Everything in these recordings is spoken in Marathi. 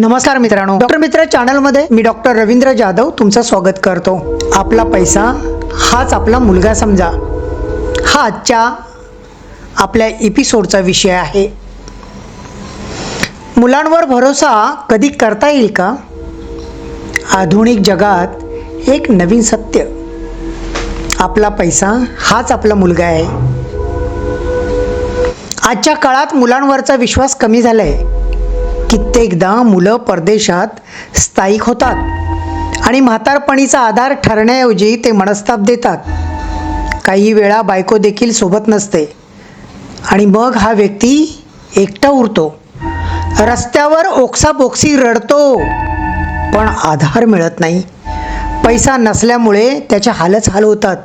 नमस्कार मित्रांनो. डॉक्टर मित्र चॅनलमध्ये मी डॉक्टर रवींद्र जाधव तुमचं स्वागत करतो. आपला पैसा हाच आपला मुलगा समजा. हा आजच्या आपल्या एपिसोडचा विषय आहे. मुलांवर भरोसा कधी करता येईल का? आधुनिक जगात एक नवीन सत्य. आपला पैसा हाच आपला मुलगा आहे. आजच्या काळात मुलांवरचा विश्वास कमी झाला आहे कित्येकदा मुलं परदेशात स्थायिक होतात आणि म्हातारपणीचा आधार ठरण्याऐवजी ते मनस्ताप देतात. काही वेळा बायको देखील सोबत नसते आणि मग हा व्यक्ती एकटा उरतो. रस्त्यावर ओक्साबोक्सी रडतो पण आधार मिळत नाही. पैसा नसल्यामुळे त्याच्या हालच हाल होतात.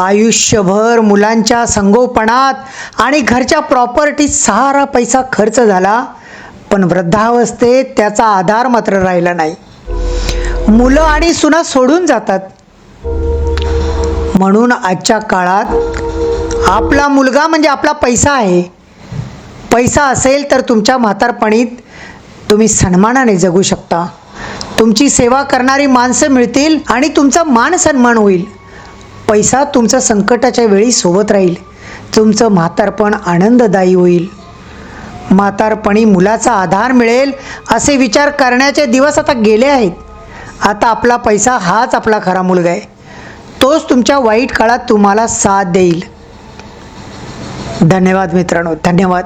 आयुष्यभर मुलांच्या संगोपनात आणि घरच्या प्रॉपर्टीत सारा पैसा खर्च झाला पण वृद्धावस्थेत त्याचा आधार मात्र राहिला नाही. मुलं आणि सुना सोडून जातात. म्हणून आजच्या काळात आपला मुलगा म्हणजे आपला पैसा आहे. पैसा असेल तर तुमच्या म्हातारपणीत तुम्ही सन्मानाने जगू शकता. तुमची सेवा करणारी माणसं मिळतील आणि तुमचा मान सन्मान होईल. पैसा तुमचं संकटाच्या वेळी सोबत राहील. तुमचं म्हातारपण आनंददायी होईल. म्हातारपणी मुलाचा आधार मिळेल असे विचार करण्याचे दिवस आता गेले आहेत. आता आपला पैसा हाच आपला खरा मुलगा आहे. तोच तुमच्या वाईट काळात तुम्हाला साथ देईल. धन्यवाद मित्रांनो. धन्यवाद.